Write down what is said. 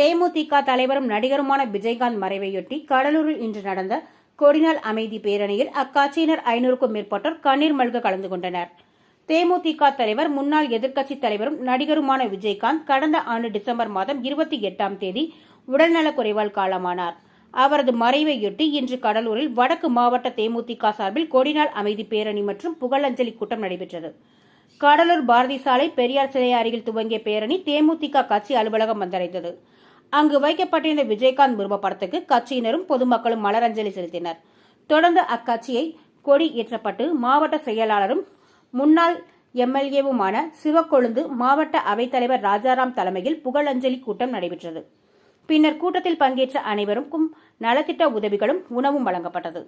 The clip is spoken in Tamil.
தேமுதிக தலைவரும் நடிகருமான விஜயகாந்த் மறைவையொட்டி கடலூரில் இன்று நடந்த கொடிநாள் அமைதி பேரணியில் அக்கட்சியினர் ஐநூறுக்கும் மேற்பட்டோர் கண்ணீர் மல்க கலந்து கொண்டனர். தேமுதிக தலைவர் முன்னாள் எதிர்க்கட்சித் தலைவரும் நடிகருமான விஜயகாந்த் கடந்த ஆண்டு டிசம்பர் மாதம் இருபத்தி எட்டாம் தேதி உடல்நலக் குறைவால் காலமானார். அவரது மறைவையொட்டி இன்று கடலூரில் வடக்கு மாவட்ட தேமுதிக சார்பில் கொடிநாள் அமைதி பேரணி மற்றும் புகழஞ்சலி கூட்டம் நடைபெற்றது. கடலூர் பாரதி சாலை பெரியார் சிலை அருகில் துவங்கிய பேரணி தேமுதிக கட்சி அலுவலகம் வந்தடைந்தது. அங்கு வைக்கப்பட்டிருந்த விஜயகாந்த் உருவப்படத்துக்கு கட்சியினரும் பொதுமக்களும் மலரஞ்சலி செலுத்தினர். தொடர்ந்து அக்கட்சியை கொடி ஏற்றப்பட்டு மாவட்ட செயலாளரும் முன்னாள் எம்எல்ஏவுமான சிவக்கொழுந்து மாவட்ட அவைத்தலைவர் ராஜாராம் தலைமையில் புகழஞ்சலி கூட்டம் நடைபெற்றது. பின்னர் கூட்டத்தில் பங்கேற்ற அனைவருக்கும் நலத்திட்ட உதவிகளும் உணவும் வழங்கப்பட்டது.